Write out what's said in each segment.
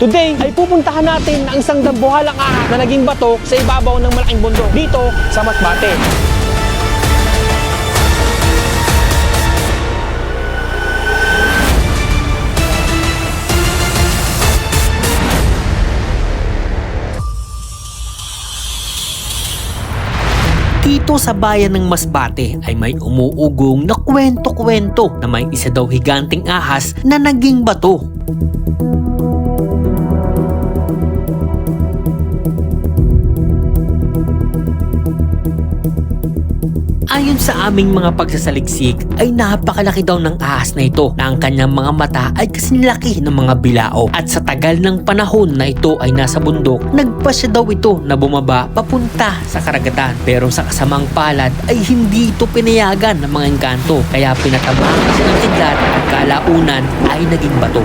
Today ay pupuntahan natin ang isang dambuhalang ahas na naging bato sa ibabaw ng malaking bundok dito sa Masbate. Dito sa bayan ng Masbate ay may umuugong na kwento-kwento na may isa daw higanting ahas na naging bato. Ayon sa aming mga pagsasaliksik ay napakalaki daw ng ahas na ito na ang kanyang mga mata ay kasing laki ng mga bilao. At sa tagal ng panahon na ito ay nasa bundok nagpa siya daw ito na bumaba papunta sa karagatan. Pero sa kasamang palad ay hindi ito pinayagan ng mga engkanto. Kaya pinatamaan siya ng kidlat at kalaunan ay naging bato.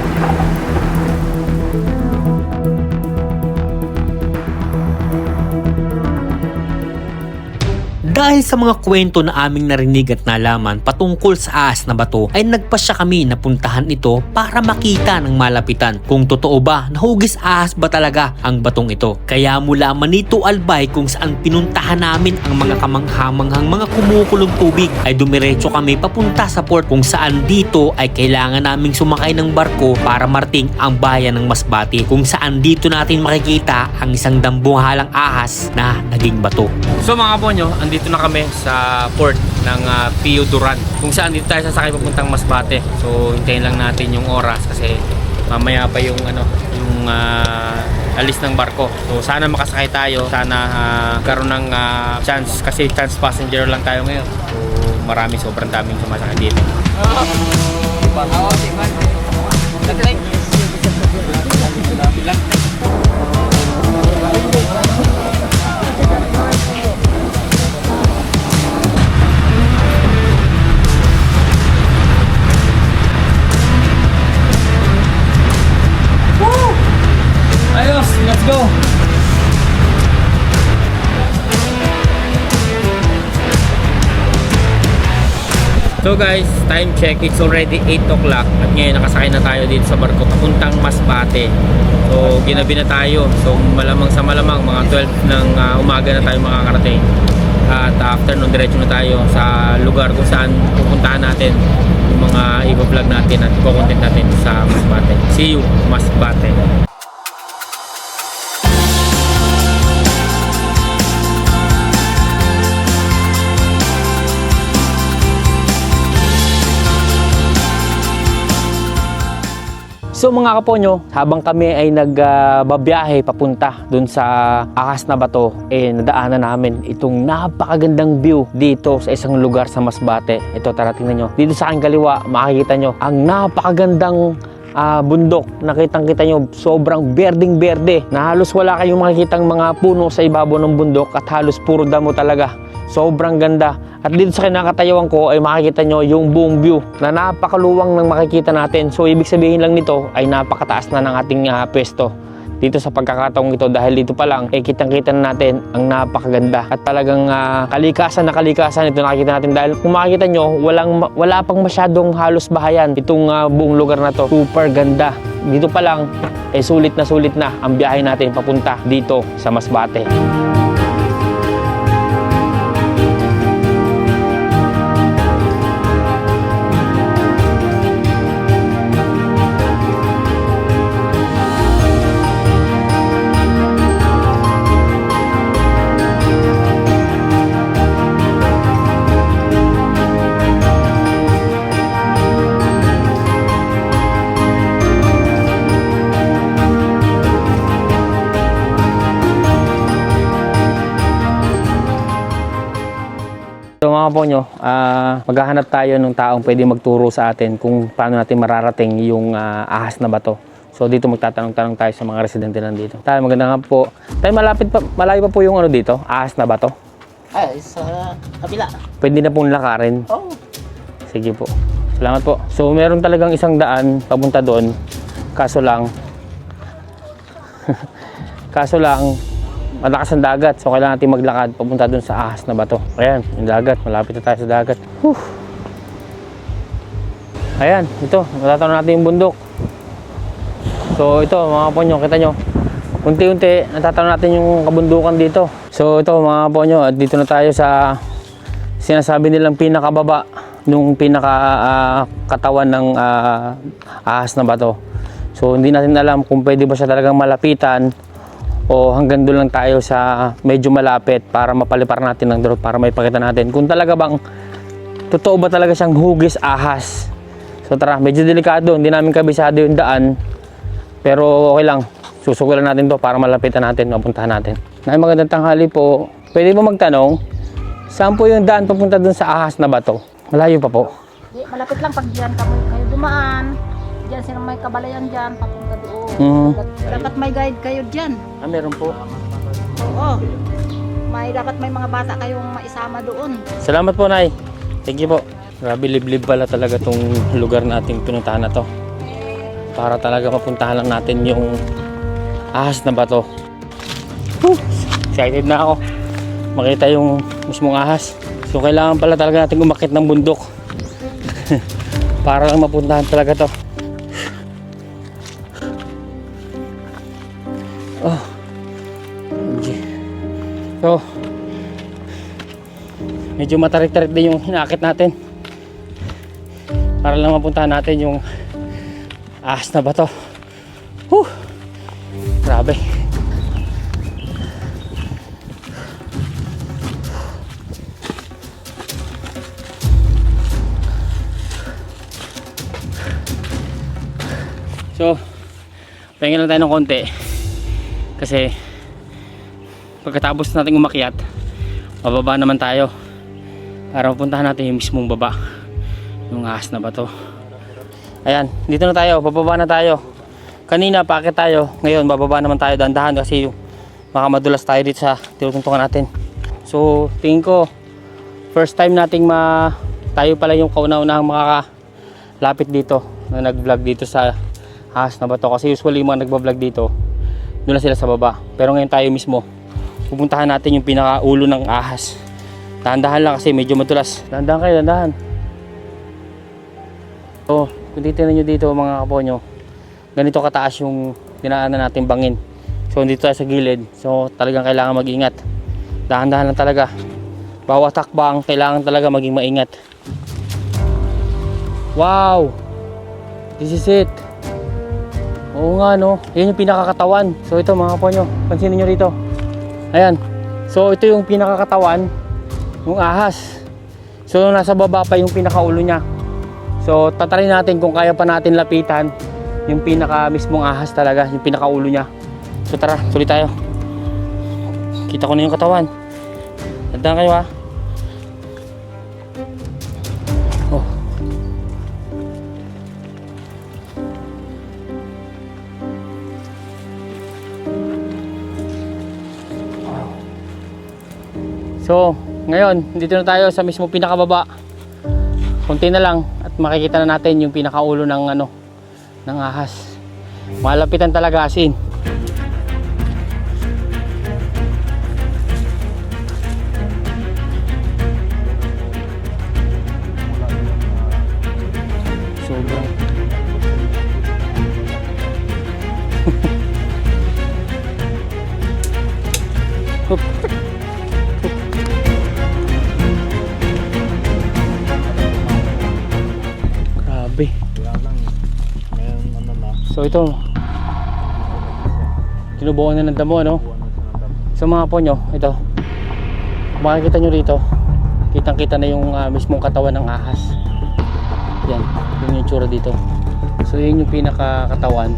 Dahil sa mga kwento na aming narinig at nalaman patungkol sa ahas na bato ay nagpasya kami na puntahan ito para makita ng malapitan kung totoo ba na hugis ahas ba talaga ang batong ito. Kaya mula Manito Albay kung saan pinuntahan namin ang mga kamanghamanghang mga kumukulong tubig ay dumiretso kami papunta sa port kung saan dito ay kailangan naming sumakay ng barko para marting ang bayan ng Masbate kung saan dito natin makikita ang isang dambuhalang ahas na naging bato. So mga ponyo, andito na kami sa port ng uh, Pio Duran. Kung saan dito tayo sasakay papuntang Masbate. So hintayin lang natin yung oras kasi mamaya pa yung ano, yung ah, alis ng barko. So sana makasakay tayo, sana uh, karoon ng ah, chance kasi chance passenger lang tayo ngayon. So marami sobrang daming sumasakay dito. Ayos, go! So guys, time check, it's already 8 o'clock at ngayon nakasakay na tayo dito sa barko papuntang Masbate. So ginabi na tayo, so malamang sa malamang mga 12 ng ah, umaga na tayo makakarating. At after nun, diretso na tayo sa lugar kung saan pupuntahan natin yung mga i-vlog natin at i-content natin sa Masbate. See you, Masbate! So mga kaponyo, habang kami ay nagbabiyahe papunta dun sa ahas na bato, eh nadaanan namin itong napakagandang view dito sa isang lugar sa Masbate. Ito tara tingnan nyo. Dito sa aking kaliwa, makikita nyo ang napakagandang ah, bundok. Nakitang kita nyo, sobrang berding berde na halos wala kayong makikitang mga puno sa ibabaw ng bundok at halos puro damo talaga. Sobrang ganda. At dito sa kinakatayawan ko ay makikita nyo yung buong view na napakaluwang ng makikita natin. So ibig sabihin lang nito ay napakataas na ng ating ah, pwesto dito sa pagkakataong ito. Dahil dito pa lang eh kitang-kita na natin ang napakaganda. At talagang ah, kalikasan na kalikasan ito nakikita natin. Dahil kung makikita nyo walang wala pang masyadong halos bahayan itong ah, buong lugar na to. Super ganda. Dito pa lang eh sulit na sulit na ang biyahe natin papunta dito sa Masbate po nyo, ah, maghahanap tayo ng taong pwede magturo sa atin kung paano natin mararating yung ah, ahas na bato. So dito magtatanong-tanong tayo sa mga residente nandito. Tayo maganda nga po. Tayo malapit pa, malayo pa po yung ano dito, ahas na bato. Ay, sa kabila. Pwede na pong lakarin. Oh, Sige po. Salamat po. So meron talagang isang daan papunta doon. Kaso lang, kaso lang, malakas ang dagat. So kailangan natin maglakad papunta doon sa ahas na bato. Ayan, yung dagat. Malapit na tayo sa dagat. Whew. Ayan, ito. Matatanaw natin yung bundok. So ito mga ponyo, kita nyo. Unti-unti natatanaw natin yung kabundukan dito. So ito mga ponyo, at dito na tayo sa sinasabi nilang pinakababa nung pinaka ah, katawan ng ah, ahas na bato. So hindi natin alam kung pwede ba siya talagang malapitan o hanggang doon lang tayo sa medyo malapit para mapalipar natin ng drone para may pakita natin kung talaga bang totoo ba talaga siyang hugis ahas. So tara, medyo delikado, hindi namin kabisado yung daan. Pero okay lang, susugulan natin to para malapitan natin, mapuntahan natin. Nay, magandang tanghali po. Pwede ba magtanong, saan po yung daan papunta dun sa ahas na bato? Malayo pa po. Malapit lang pag diyan kayo dumaan. Diyan sila may kabalayan diyan, papunta Mhm. Dapat may guide kayo diyan. Ah, meron po. Oo. May dapat may mga bata kayong maisama doon. Salamat po, Nay. Thank you po. Grabe, liblib pala talaga tong lugar nating pinuntahan na to. Para talaga mapuntahan lang natin yung ahas na bato. Whew! Excited na ako. Makita yung mismong ahas. So, kailangan pala talaga natin umakit ng bundok. Para lang mapuntahan talaga to. So, medyo matarik-tarik din yung hinakit natin. Para lang mapuntahan natin yung ahas na bato. Whew! grabe. So pahinga lang tayo ng konti. Kasi pagkatapos natin umakyat bababa naman tayo para mapuntahan natin yung mismong baba yung ahas na bato. Ayan dito na tayo bababa na tayo. Kanina paakit tayo. Ngayon bababa naman tayo dandahan kasi baka madulas tayo dito sa tinutuntungan natin. So tingin ko first time nating ma tayo pala yung kauna-unahang makakalapit dito na nag vlog dito sa ahas na bato. Kasi usually yung mga nagba-vlog dito doon sila sa baba. Pero ngayon tayo mismo pupuntahan natin yung pinakaulo ng ahas. Dahan-dahan lang kasi medyo madulas dahan-dahan kayo dahan-dahan. So kung titignan nyo dito mga kaponyo ganito kataas yung dinaanan natin bangin. So dito sa gilid. So talagang kailangan mag-ingat. Dahan-dahan lang talaga. Bawat takbang kailangan talaga maging maingat. Wow! This is it. Oo nga no, yan yung pinakakatawan. So ito mga ponyo, pansinin nyo rito. Ayan. So ito yung pinakakatawan ng ahas. So nasa baba pa yung pinakaulo niya. So tatry natin kung kaya pa natin lapitan yung pinaka mismong ahas talaga, yung pinakaulo niya. So tara, tuloy tayo. Kita ko na yung katawan. Tandaan kayo ha. So, ngayon, dito na tayo sa mismo pinakababa. Kunti na lang at makikita na natin yung pinakaulo ng ano ng ahas. Malapitan talaga as in. Grabe. So ito. Tinubuan na ng damo, no? So mga po nyo, ito. Makikita nyo rito, kitang kita na yung ah, mismong katawan ng ahas. Yan, yun yung tsura dito. So yun yung pinaka katawan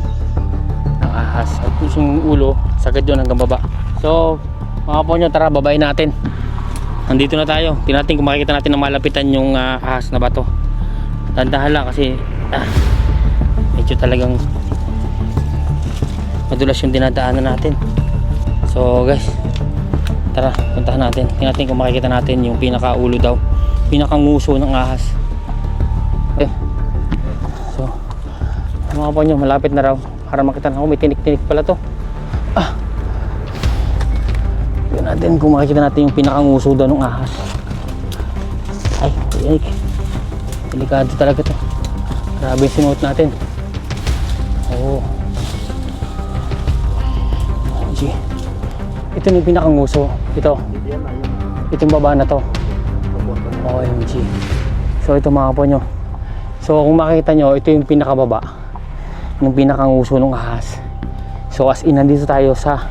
ng ahas. At yung ulo, sagad yun hanggang baba. So, mga po nyo, tara, babayin natin. Nandito na tayo. Tinatin kung makikita natin na malapitan yung ah, ahas na bato. Tandahan lang kasi ah, medyo talagang madulas yung dinadaanan natin. So guys, tara, puntahan natin. Tingnan natin kung makikita natin yung pinakaulo daw. Pinakanguso ng ahas. Eh. So, mga po nyo, malapit na raw. Para makita na ako, may tinik-tinik pala to. Ah. Tingnan natin kung makikita natin yung pinakanguso daw ng ahas. Ay, tinik. Delikado talaga to. Grabe yung sinuot natin. Oo. OMG. Ito yung pinakanguso. Ito. Ito yung baba na to. OMG. So ito mga po nyo. So kung makita nyo, ito yung pinakababa. Yung pinakanguso ng ahas. So as in, nandito tayo sa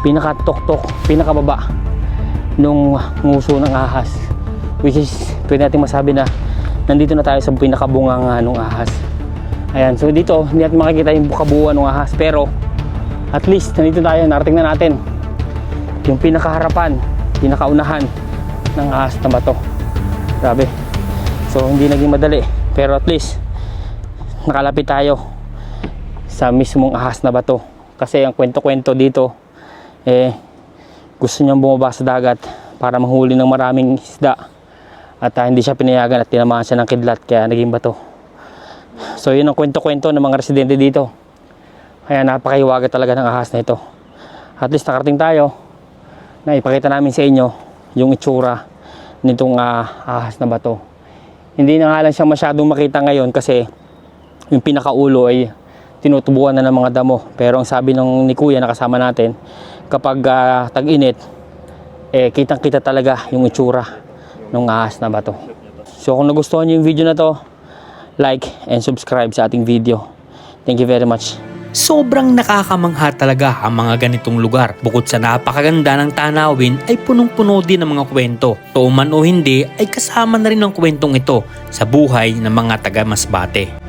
pinakatok-tok, pinakababa nung nguso ng ahas. Which is, pwede natin masabi na nandito na tayo sa pinakabunganga ng ahas. Ayan, so dito, hindi natin makikita yung kabuuan ng ahas. Pero, at least, nandito tayo, narating na natin yung pinakaharapan, pinakaunahan ng ahas na bato. Grabe. So, hindi naging madali. Pero at least, nakalapit tayo sa mismong ahas na bato. Kasi ang kwento-kwento dito, eh, gusto niyang bumaba sa dagat para mahuli ng maraming isda. At ah, hindi siya pinayagan at tinamaan siya ng kidlat kaya naging bato. So yun ang kwento-kwento ng mga residente dito. Kaya napakahiwaga talaga ng ahas na ito. At least nakarating tayo na ipakita namin sa inyo yung itsura nitong ah, ahas na bato. Hindi na nga lang siya masyadong makita ngayon kasi yung pinakaulo ay tinutubuan na ng mga damo. Pero ang sabi ng ni Kuya na kasama natin, kapag ah, tag-init, eh kitang kita talaga yung itsura ng ahas na bato. So kung nagustuhan niyo yung video na to, like and subscribe sa ating video. Thank you very much. Sobrang nakakamangha talaga ang mga ganitong lugar. Bukod sa napakaganda ng tanawin ay punong-puno din ng mga kwento. Tuman o hindi ay kasama na rin ang kwentong ito sa buhay ng mga taga Masbate.